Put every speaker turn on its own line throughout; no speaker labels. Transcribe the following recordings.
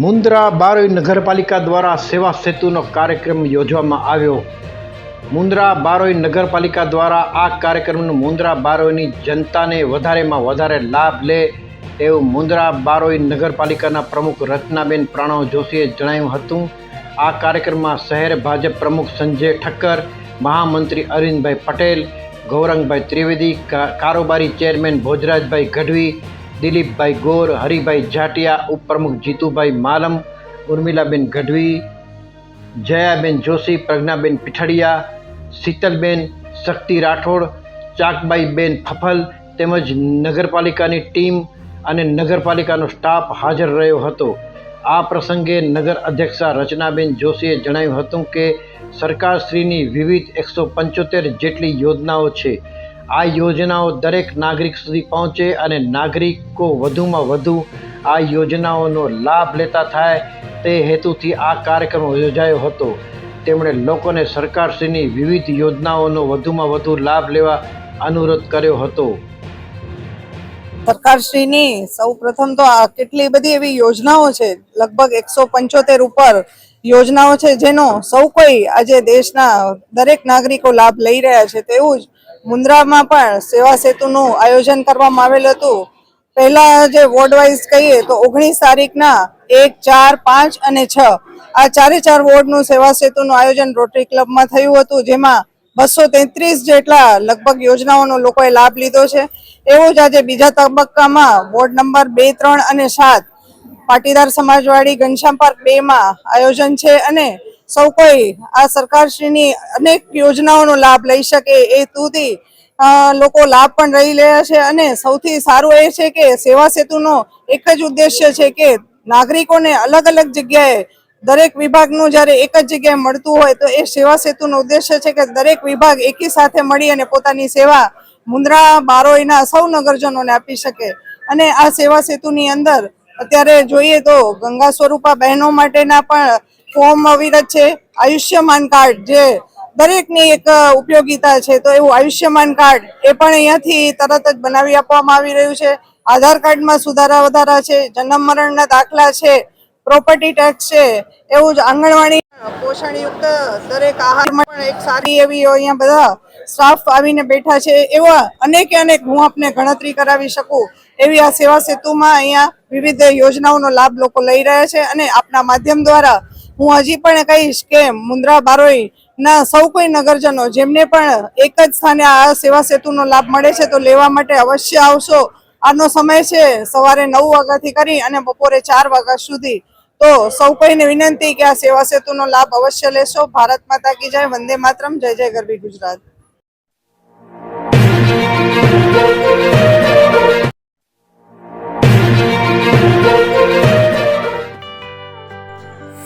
મુન્દ્રા બારોઈ નગરપાલિકા દ્વારા સેવા સેતુનો કાર્યક્રમ યોજવામાં આવ્યો. મુન્દ્રા બારોઈ નગરપાલિકા દ્વારા આ કાર્યક્રમનું મુન્દ્રા બારોઈની જનતાને વધારેમાં વધારે લાભ લે એવું મુન્દ્રા બારોઈ નગરપાલિકાના પ્રમુખ રચનાબેન પ્રણવ જોશીએ જણાવ્યું હતું. આ કાર્યક્રમમાં શહેર ભાજપ પ્રમુખ સંજય ઠક્કર, મહામંત્રી અરવિંદભાઈ પટેલ, ગૌરંગભાઈ ત્રિવેદી કારોબારી ચેરમેન ભોજરાજભાઈ ગઢવી દિલીપભાઈ ગોર, હરિભાઈ જાટિયા, ઉપપ્રમુખ જીતુભાઈ માલમ, ઉર્મિલાબેન ગઢવી, જયાબેન જોશી, પ્રજ્ઞાબેન પીઠડિયા, શીતલબેન શક્તિ રાઠોડ, ચાકબાઈબેન ફફલ તેમજ નગરપાલિકાની ટીમ અને નગરપાલિકાનો સ્ટાફ હાજર રહ્યો હતો. આ પ્રસંગે નગર અધ્યક્ષા રચનાબેન જોશીએ જણાવ્યું હતું કે, સરકારશ્રીની વિવિધ એકસો પંચોતેર જેટલી યોજનાઓ છે. આ યોજનાઓ દરેક નાગરિક સુધી પહોંચે અને નાગરિકો વધુમાં વધુ આ યોજનાઓનો લાભ લેતા થાય તે હેતુથી આ કાર્યક્રમ યોજાયો હતો. તેમણે લોકોને સરકારશ્રીની વિવિધ યોજનાઓનો વધુમાં વધુ લાભ લેવા અનુરોધ કર્યો હતો.
સરકારશ્રીની સૌ પ્રથમ તો આ કેટલી બધી એવી યોજનાઓ છે, લગભગ એકસો પંચોતેર ઉપર યોજનાઓ છે જેનો સૌ કોઈ આજે દેશના દરેક નાગરિકો લાભ લઈ રહ્યા છે તેવું જ મુન્દ્રામાં પણ સેવા સેતુનું આયોજન કરવામાં આવેલ હતું. પહેલા જે વોર્ડ વાઇઝ કહીએ તો ઓગણીસ તારીખના એક, ચાર, પાંચ અને છ. આ ચારે ચાર વોર્ડનું સેવા સેતુનું આયોજન રોટરી ક્લબમાં થયું હતું, જેમાં બસો તેત્રીસ જેટલા લગભગ યોજનાઓનો લોકોએ લાભ લીધો છે. એવો જ આજે બીજા તબક્કામાં વોર્ડ નંબર બે, ત્રણ અને સાત પાટીદાર સમાજવાડી ઘનશ્યામ પાર્ક બેમાં આયોજન છે અને સૌ કોઈ આ સરકારશ્રીની અનેક યોજનાઓનો લાભ લઈ શકે એ તુથી લોકો લાભ પણ રહી રહ્યા છે અને સૌથી સારું એ છે કે સેવા સેતુનો એક જ ઉદ્દેશ્ય છે કે નાગરિકોને અલગ અલગ જગ્યાએ દરેક વિભાગનું જ્યારે એક જ જગ્યાએ મળતું હોય તો એ સેવા સેતુનો ઉદ્દેશ્ય છે કે દરેક વિભાગ એકી સાથે મળી અને પોતાની સેવા મુન્દ્રા, બારોઈના સૌ નગરજનોને આપી શકે. અને આ સેવા સેતુની અંદર અત્યારે જોઈએ તો ગંગા સ્વરૂપા બહેનો માટેના પણ ફોર્મ અવિરત છે, આયુષ્યમાન કાર્ડ જે દરેકની એક ઉપયોગિતા છે, તો એવું આયુષ્યમાન કાર્ડ એ પણ અહીંયાથી તરત જ બનાવી આપવામાં આવી રહ્યું છે. આધાર કાર્ડમાં સુધારા વધારા છે, જન્મ મરણના દાખલા છે, પ્રોપર્ટી ટેક્સ છે, એવું જ આંગણવાડી પોષણયુક્ત દરેક આહારમાં પણ એક સારી એવી અહીંયા બધા સ્ટાફ આવીને બેઠા છે, એવા અનેકે અનેક હું આપને ગણતરી કરાવી શકું, એવી આ સેવા સેતુમાં અહીંયા વિવિધ યોજનાઓનો લાભ લોકો લઈ રહ્યા છે અને આપના માધ્યમ દ્વારા હું હજી પણ કહીશ કે મુન્દ્રા બારોઈ ના સૌ કોઈ નગરજનો જેમને પણ એક જ સ્થાને આ સેવા સેતુનો લાભ મળે છે તો લેવા માટે અવશ્ય આવશો. આનો સમય છે સવારે નવ વાગ્યાથી કરી અને બપોરે ચાર વાગ્યા સુધી. તો સૌ કોઈને વિનંતી કે આ સેવા સેતુનો લાભ અવશ્ય લેશો. ભારત માતા કી જય, વંદે માતરમ, જય જય ગરબી Gujarat.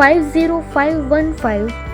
50515